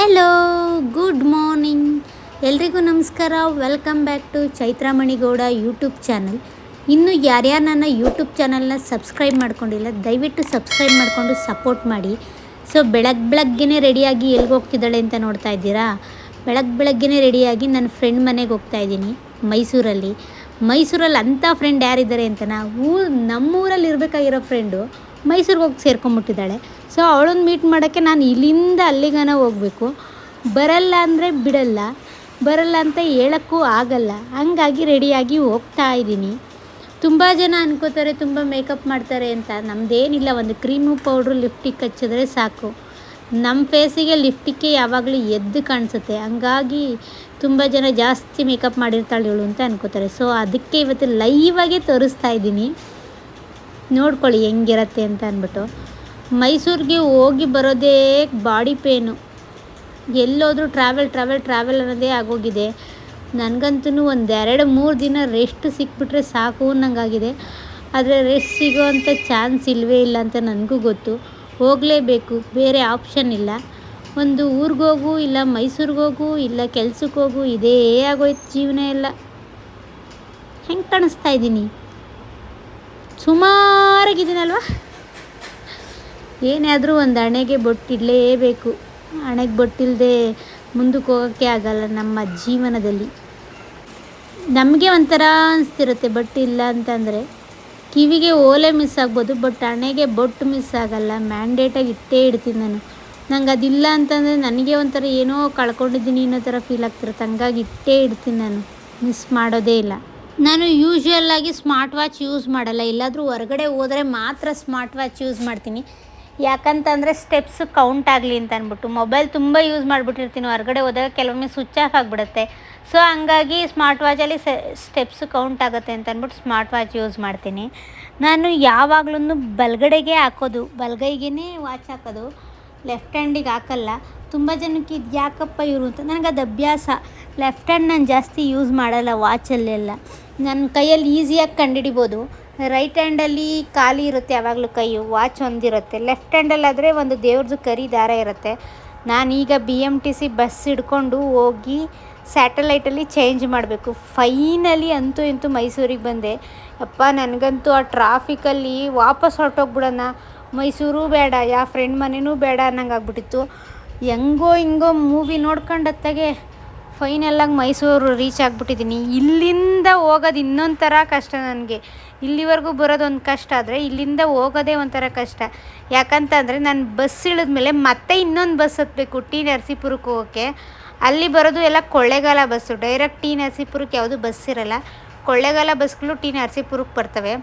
Hello good morning ಎಲ್ರಿಗೂ ನಮಸ್ಕಾರ. Welcome back to Chaitra Mani Gowda YouTube channel ಇನ್ನು ಯಾರ್ಯಾರು ನನ್ನ ಯೂಟ್ಯೂಬ್ ಚಾನಲ್ನ ಸಬ್ಸ್ಕ್ರೈಬ್ ಮಾಡ್ಕೊಂಡಿಲ್ಲ, ದಯವಿಟ್ಟು ಸಬ್ಸ್ಕ್ರೈಬ್ ಮಾಡಿಕೊಂಡು ಸಪೋರ್ಟ್ ಮಾಡಿ. ಸೊ ಬೆಳಗ್ಗೆ ಬೆಳಗ್ಗೆನೇ ರೆಡಿಯಾಗಿ ಎಲ್ಲಿಗೆ ಹೋಗ್ತಿದ್ದಾಳೆ ಅಂತ ನೋಡ್ತಾ ಇದ್ದೀರಾ? ಬೆಳಗ್ಗೆ ಬೆಳಗ್ಗೆನೇ ರೆಡಿಯಾಗಿ ನನ್ನ ಫ್ರೆಂಡ್ ಮನೆಗೆ ಹೋಗ್ತಾ ಇದ್ದೀನಿ, ಮೈಸೂರಲ್ಲಿ. ಮೈಸೂರಲ್ಲಿ ಅಂಥ ಫ್ರೆಂಡ್ ಯಾರಿದ್ದಾರೆ ಅಂತ ನಾವು ನಮ್ಮೂರಲ್ಲಿ ಇರಬೇಕಾಗಿರೋ ಫ್ರೆಂಡು ಮೈಸೂರಿಗೆ ಹೋಗಿ ಸೇರ್ಕೊಂಬಿಟ್ಟಿದ್ದಾಳೆ. ಸೊ ಅವಳನ್ನ ಮೀಟ್ ಮಾಡೋಕ್ಕೆ ನಾನು ಇಲ್ಲಿಂದ ಅಲ್ಲಿಗನ ಹೋಗಬೇಕು. ಬರಲ್ಲ ಅಂದರೆ ಬಿಡಲ್ಲ. ಬರಲ್ಲ ಅಂತ ಹೇಳೋಕ್ಕೂ ಆಗಲ್ಲ. ಹಂಗಾಗಿ ರೆಡಿಯಾಗಿ ಹೋಗ್ತಾ ಇದ್ದೀನಿ. ತುಂಬ ಜನ ಅನ್ಕೋತಾರೆ, ತುಂಬ ಮೇಕಪ್ ಮಾಡ್ತಾರೆ ಅಂತ. ನಮ್ಮದೇನಿಲ್ಲ ಒಂದು ಕ್ರೀಮು ಪೌಡ್ರು ಲಿಫ್ಟಿಕ್ ಹಚ್ಚಿದ್ರೆ ಸಾಕು. ನಮ್ಮ ಫೇಸಿಗೆ ಲಿಫ್ಟಿಕ್ಕೆ ಯಾವಾಗಲೂ ಎದ್ದು ಕಾಣಿಸುತ್ತೆ. ಹಂಗಾಗಿ ತುಂಬ ಜನ ಜಾಸ್ತಿ ಮೇಕಪ್ ಮಾಡಿರ್ತಾಳೆ ಇವಳು ಅಂತ ಅನ್ಕೋತಾರೆ. ಸೊ ಅದಕ್ಕೆ ಇವತ್ತು ಲೈವಾಗೆ ತೋರಿಸ್ತಾ ಇದ್ದೀನಿ. ನೋಡ್ಕೊಳ್ಳಿ ಹೆಂಗಿರತ್ತೆ ಅಂತ ಅಂದ್ಬಿಟ್ಟು. ಮೈಸೂರಿಗೆ ಹೋಗಿ ಬರೋದೇ ಬಾಡಿ ಪೇನು. ಎಲ್ಲೋದ್ರೂ ಟ್ರಾವೆಲ್ ಟ್ರಾವೆಲ್ ಟ್ರಾವೆಲ್ ಅನ್ನೋದೇ ಆಗೋಗಿದೆ. ನನಗಂತೂ ಒಂದು ಎರಡು ಮೂರು ದಿನ ರೆಸ್ಟ್ ಸಿಕ್ಬಿಟ್ರೆ ಸಾಕು ಅನ್ನಂಗಾಗಿದೆ. ಆದರೆ ರೆಸ್ಟ್ ಸಿಗೋವಂಥ ಚಾನ್ಸ್ ಇಲ್ಲವೇ ಇಲ್ಲ ಅಂತ ನನಗೂ ಗೊತ್ತು. ಹೋಗಲೇಬೇಕು, ಬೇರೆ ಆಪ್ಷನ್ ಇಲ್ಲ. ಒಂದು ಊರಿಗೋಗು ಇಲ್ಲ ಮೈಸೂರಿಗೋಗು ಇಲ್ಲ ಕೆಲ್ಸಕ್ಕೆ ಹೋಗು, ಇದೇ ಆಗೋಯ್ತು ಜೀವನ ಎಲ್ಲ. ಹೆಂಗೆ ಕಾಣಿಸ್ತಾ ಇದ್ದೀನಿ? ಸುಮಾರಾಗಿದ್ದೀನಲ್ವ ಏನೇ ಆದರೂ ಒಂದು ಹಣೆಗೆ ಬೊಟ್ಟಿಡಲೇಬೇಕು. ಹಣೆಗೆ ಬೊಟ್ಟಿಲ್ಲದೆ ಮುಂದಕ್ಕೆ ಹೋಗೋಕ್ಕೆ ಆಗಲ್ಲ ನಮ್ಮ ಜೀವನದಲ್ಲಿ. ನಮಗೆ ಒಂಥರ ಅನಿಸ್ತಿರುತ್ತೆ ಬಟ್ ಇಲ್ಲ ಅಂತಂದರೆ. ಕಿವಿಗೆ ಓಲೆ ಮಿಸ್ ಆಗ್ಬೋದು ಬಟ್ ಹಣೆಗೆ ಬೊಟ್ಟು ಮಿಸ್ ಆಗಲ್ಲ. ಮ್ಯಾಂಡೇಟಾಗಿ ಇಟ್ಟೇ ಇಡ್ತೀನಿ ನಾನು. ನಂಗೆ ಅದಿಲ್ಲ ಅಂತಂದರೆ ನನಗೆ ಒಂಥರ ಏನೋ ಕಳ್ಕೊಂಡಿದ್ದೀನಿ ಅನ್ನೋ ಥರ ಫೀಲ್ ಆಗ್ತಿರುತ್ತೆ. ಹಂಗಾಗಿ ಇಟ್ಟೇ ಇಡ್ತೀನಿ ನಾನು. ಮಿಸ್ ಮಾಡೋದೇ ಇಲ್ಲ. ನಾನು ಯೂಶ್ವಲ್ ಆಗಿ ಸ್ಮಾರ್ಟ್ ವಾಚ್ ಯೂಸ್ ಮಾಡಲ್ಲ. ಎಲ್ಲಾದರೂ ಹೊರಗಡೆ ಹೋದರೆ ಮಾತ್ರ ಸ್ಮಾರ್ಟ್ ವಾಚ್ ಯೂಸ್ ಮಾಡ್ತೀನಿ. ಯಾಕಂತಂದರೆ ಸ್ಟೆಪ್ಸ್ ಕೌಂಟ್ ಆಗಲಿ ಅಂತ ಅಂದ್ಬಿಟ್ಟು ಮೊಬೈಲ್ ತುಂಬ ಯೂಸ್ ಮಾಡಿಬಿಟ್ಟಿರ್ತೀನಿ. ಹೊರಗಡೆ ಹೋದಾಗ ಕೆಲವೊಮ್ಮೆ ಸ್ವಿಚ್ ಆಫ್ ಆಗಿಬಿಡುತ್ತೆ. ಸೊ ಹಂಗಾಗಿ ಸ್ಮಾರ್ಟ್ ವಾಚಲ್ಲಿ ಸ್ಟೆಪ್ಸ್ ಕೌಂಟ್ ಆಗುತ್ತೆ ಅಂತ ಅಂದ್ಬಿಟ್ಟು ಸ್ಮಾರ್ಟ್ ವಾಚ್ ಯೂಸ್ ಮಾಡ್ತೀನಿ. ನಾನು ಯಾವಾಗಲೂ ಬಲಗಡೆಗೆ ಹಾಕೋದು. ಬಲಗೈಗೇ ವಾಚ್ ಹಾಕೋದು. ಲೆಫ್ಟ್ ಹ್ಯಾಂಡಿಗೆ ಹಾಕಲ್ಲ. ತುಂಬ ಜನಕ್ಕೆ ಇದು ಯಾಕಪ್ಪ ಇವರು ಅಂತ. ನನಗೆ ಅದು ಅಭ್ಯಾಸ. ಲೆಫ್ಟ್ ಹ್ಯಾಂಡ್ ನಾನು ಜಾಸ್ತಿ ಯೂಸ್ ಮಾಡಲ್ಲ ವಾಚಲ್ಲೆಲ್ಲ ನನ್ನ ಕೈಯಲ್ಲಿ ಈಸಿಯಾಗಿ ಕಂಡುಹಿಡಿಬೋದು. ರೈಟ್ ಹ್ಯಾಂಡಲ್ಲಿ ಖಾಲಿ ಇರುತ್ತೆ ಯಾವಾಗಲೂ ಕೈಯು ವಾಚ್ ಒಂದಿರುತ್ತೆ. ಲೆಫ್ಟ್ ಹ್ಯಾಂಡಲ್ಲಾದರೆ ಒಂದು ದೇವ್ರದ್ದು ಕರಿ ದಾರ ಇರುತ್ತೆ. ನಾನೀಗ B M T C bus ಹಿಡ್ಕೊಂಡು ಹೋಗಿ ಸ್ಯಾಟಲೈಟಲ್ಲಿ ಚೇಂಜ್ ಮಾಡಬೇಕು. ಫೈನಲಿ ಅಂತೂ ಇಂತೂ ಮೈಸೂರಿಗೆ ಬಂದೆ. ಅಪ್ಪ ನನಗಂತೂ ಆ ಟ್ರಾಫಿಕಲ್ಲಿ ವಾಪಸ್ ಹೊರಟೋಗ್ಬಿಡೋಣ. ಮೈಸೂರು ಬೇಡ ಯಾವ ಫ್ರೆಂಡ್ ಮನೆಯೂ ಬೇಡ ಅನ್ನಂಗೆ ಆಗ್ಬಿಟ್ಟಿತ್ತು ಹೆಂಗೋ ಹಿಂಗೋ ಮೂವಿ ನೋಡ್ಕೊಂಡತ್ತಾಗೆ ಫೈನಲ್ಲಾಗಿ ಮೈಸೂರು ರೀಚ್ ಆಗಿಬಿಟ್ಟಿದ್ದೀನಿ ಇಲ್ಲಿಂದ ಹೋಗೋದು ಇನ್ನೊಂದು ಕಷ್ಟ ನನಗೆ. ಇಲ್ಲಿವರೆಗೂ ಬರೋದೊಂದು ಕಷ್ಟ, ಆದರೆ ಇಲ್ಲಿಂದ ಹೋಗೋದೇ ಒಂಥರ ಕಷ್ಟ. ಯಾಕಂತಂದರೆ ನಾನು ಬಸ್ ಇಳಿದ್ಮೇಲೆ ಮತ್ತೆ ಇನ್ನೊಂದು ಬಸ್ ಹತ್ತಬೇಕು ಟಿ ನರಸೀಪುರಕ್ಕೆ ಹೋಗೋಕ್ಕೆ. ಅಲ್ಲಿ ಬರೋದು ಎಲ್ಲ ಕೊಳ್ಳೇಗಾಲ ಬಸ್ಸು ಡೈರೆಕ್ಟ್ ಟಿ ನರಸೀಪುರಕ್ಕೆ ಯಾವುದು ಬಸ್ ಇರಲ್ಲ. ಕೊಳ್ಳೇಗಾಲ ಬಸ್ಗಳು ಟಿ ನರಸೀಪುರಕ್ಕೆ ಬರ್ತವೆ.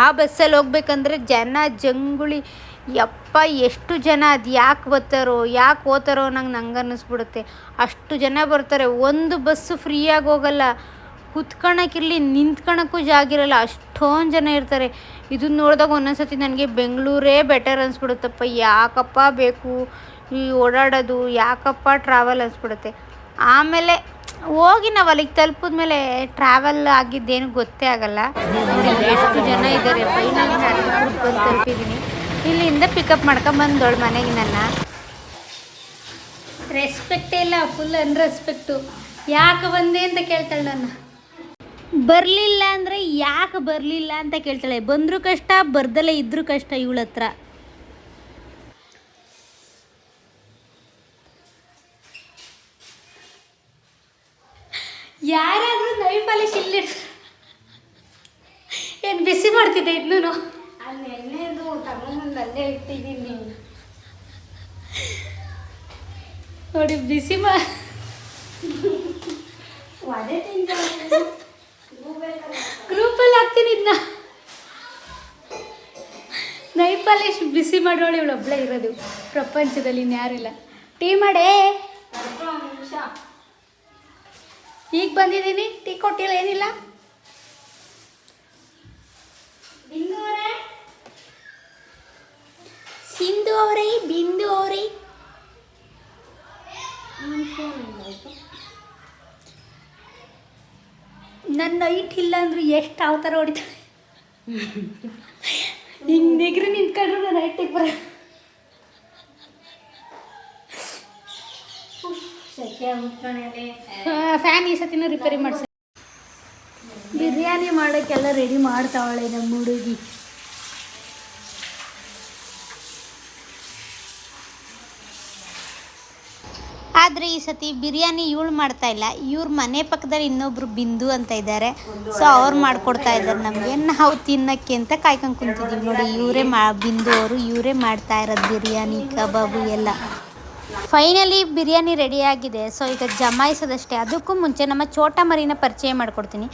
ಆ ಬಸ್ಸಲ್ಲಿ ಹೋಗ್ಬೇಕಂದ್ರೆ ಜನ ಜಂಗುಳಿ ಯಪ್ಪ, ಎಷ್ಟು ಜನ ಅದು ಯಾಕೆ ಬರ್ತಾರೋ, ಯಾಕೆ ಓದ್ತಾರೋ ನಂಗೆ ನಂಗೆ ಅನ್ನಿಸ್ಬಿಡುತ್ತೆ. ಅಷ್ಟು ಜನ ಬರ್ತಾರೆ, ಒಂದು ಬಸ್ಸು ಫ್ರೀಯಾಗಿ ಹೋಗಲ್ಲ. ಕುತ್ಕೊಳಕ್ಕಿರಲಿ ನಿಂತ್ಕೊಳಕ್ಕೂ ಜಾಗ ಇರಲ್ಲ, ಅಷ್ಟೊಂದು ಜನ ಇರ್ತಾರೆ. ಇದನ್ನ ನೋಡಿದಾಗ ಒಂದೊಂದ್ಸತಿ ನನಗೆ ಬೆಂಗಳೂರೇ ಬೆಟರ್ ಅನಿಸ್ಬಿಡುತ್ತಪ್ಪ. ಯಾಕಪ್ಪ ಬೇಕು? ಈ ಓಡಾಡೋದು, ಯಾಕಪ್ಪ ಟ್ರಾವೆಲ್ ಅನಿಸ್ಬಿಡುತ್ತೆ. ಆಮೇಲೆ ಹೋಗಿ ನಾವು ಅಲ್ಲಿಗೆ ತಲುಪಿದ ಮೇಲೆ ಟ್ರಾವೆಲ್ ಆಗಿದ್ದೇನು ಗೊತ್ತೇ ಆಗಲ್ಲ. ಎಷ್ಟು ಜನ ಇದ್ದಾರೆ ಫೈನಲ್ ನಾನು ತಲುಪಿದ್ದೀನಿ ಇಲ್ಲಿಂದ ಪಿಕಪ್ ಮಾಡ್ಕೊಂಬಂದೋಳು ಮನೆಗೆ ನನ್ನ. ರೆಸ್ಪೆಕ್ಟೇ ಇಲ್ಲ ಫುಲ್ ಅನ್ರೆಸ್ಪೆಕ್ಟು ಯಾಕೆ ಬಂದೆ ಅಂತ ಕೇಳ್ತಾಳೆ ನನ್ನ. ಬರಲಿಲ್ಲ ಅಂದರೆ ಯಾಕೆ ಬರಲಿಲ್ಲ ಅಂತ ಕೇಳ್ತಾಳೆ. ಬಂದರೂ ಕಷ್ಟ ಬರ್ದಲ್ಲೇ ಇದ್ರೂ ಕಷ್ಟ ಇವಳ ಹತ್ರ. ಯಾರಾದರೂ ನವಿ ಪಾಲಿಶ್ ಇಲ್ಲಿ ಏನು ಬಿಸಿ ಮಾಡ್ತಿದ್ದೆ ಇನ್ನೂ ಅಲ್ಲೇ ಇಟ್ಟಿದ್ದೀನಿ ನೋಡಿ ಬಿಸಿ ಮಾ ಗ್ರೂಪಲ್ಲಿ ಹಾಕ್ತೀನಿ ಇದನ್ನ ನೈ ಎಷ್ಟು ಬಿಸಿ ಮಾಡೋಳು ಇವಳು ಒಬ್ಳೆ ಇರೋದು. ಪ್ರಪಂಚದಲ್ಲಿ ಇನ್ಯಾರಿಲ್ಲ ಟೀ ಮಾಡೇ. ಈಗ ಬಂದಿದ್ದೀನಿ. ಟೀ ಕೊಟ್ಟಿಲ್ಲ ಏನಿಲ್ಲ? ಸಿಂಧು ಅವರೇ ಬಿಂದು ಅವರೇ ನನ್ನ ನೈಟ್ ಇಲ್ಲ ಅಂದ್ರೆ ಎಷ್ಟು ಅವತಾರ ಹೊಡಿತಾಳೆ? ಹಿಂಗೆ ನೆಗ್ರಿ ನಿಂತ್ಕೊಂಡ್ರು ನಾನು ಐಟಿಗೆ ಬರ ಫ್ಯಾನ್ ಈ ಸತಿನ ರಿಪೇರಿ ಮಾಡ್ಸ ಬಿರಿಯಾನಿ ಮಾಡೋಕ್ಕೆಲ್ಲ ರೆಡಿ ಮಾಡ್ತಾವಳೆ ನಮ್ಮ ಹುಡುಗಿ. ಆದರೆ ಈ ಸತಿ ಬಿರಿಯಾನಿ ಇವಳು ಮಾಡ್ತಾ ಇಲ್ಲ. ಇವ್ರ ಮನೆ ಪಕ್ಕದಲ್ಲಿ ಇನ್ನೊಬ್ರು ಬಿಂದು ಅಂತ ಇದ್ದಾರೆ ಸೊ ಅವ್ರು ಮಾಡ್ಕೊಡ್ತಾ ಇದ್ದಾರೆ ನಮಗೆ. ನಾವು ತಿನ್ನಕ್ಕೆ ಅಂತ ಕಾಯ್ಕೊಂಡು ಕುಂತಿದ್ದೀವಿ ನೋಡಿ ಇವರೇ ಮಾ ಬಿಂದು ಅವರು ಇವರೇ ಮಾಡ್ತಾ ಇರೋದು ಬಿರಿಯಾನಿ ಕಬಾಬು ಎಲ್ಲ. ಫೈನಲಿ ಬಿರಿಯಾನಿ ರೆಡಿಯಾಗಿದೆ ಸೊ ಈಗ ಜಮಾಯಿಸೋದಷ್ಟೇ. ಅದಕ್ಕೂ ಮುಂಚೆ ನಮ್ಮ ಚೋಟ ಮರಿನ ಪರಿಚಯ ಮಾಡ್ಕೊಡ್ತೀನಿ.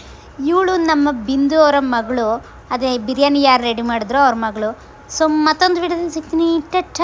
ಇವಳು ನಮ್ಮ ಬಿಂದು ಅವರ ಮಗಳು. ಅದೇ ಬಿರಿಯಾನಿ ಯಾರು ರೆಡಿ ಮಾಡಿದ್ರು ಅವ್ರ ಮಗಳು. ಸೊ ಮತ್ತೊಂದು ವಿಡಿಯೋದಲ್ಲಿ ಸಿಗ್ತೀನಿ. ಟಟ್ಟ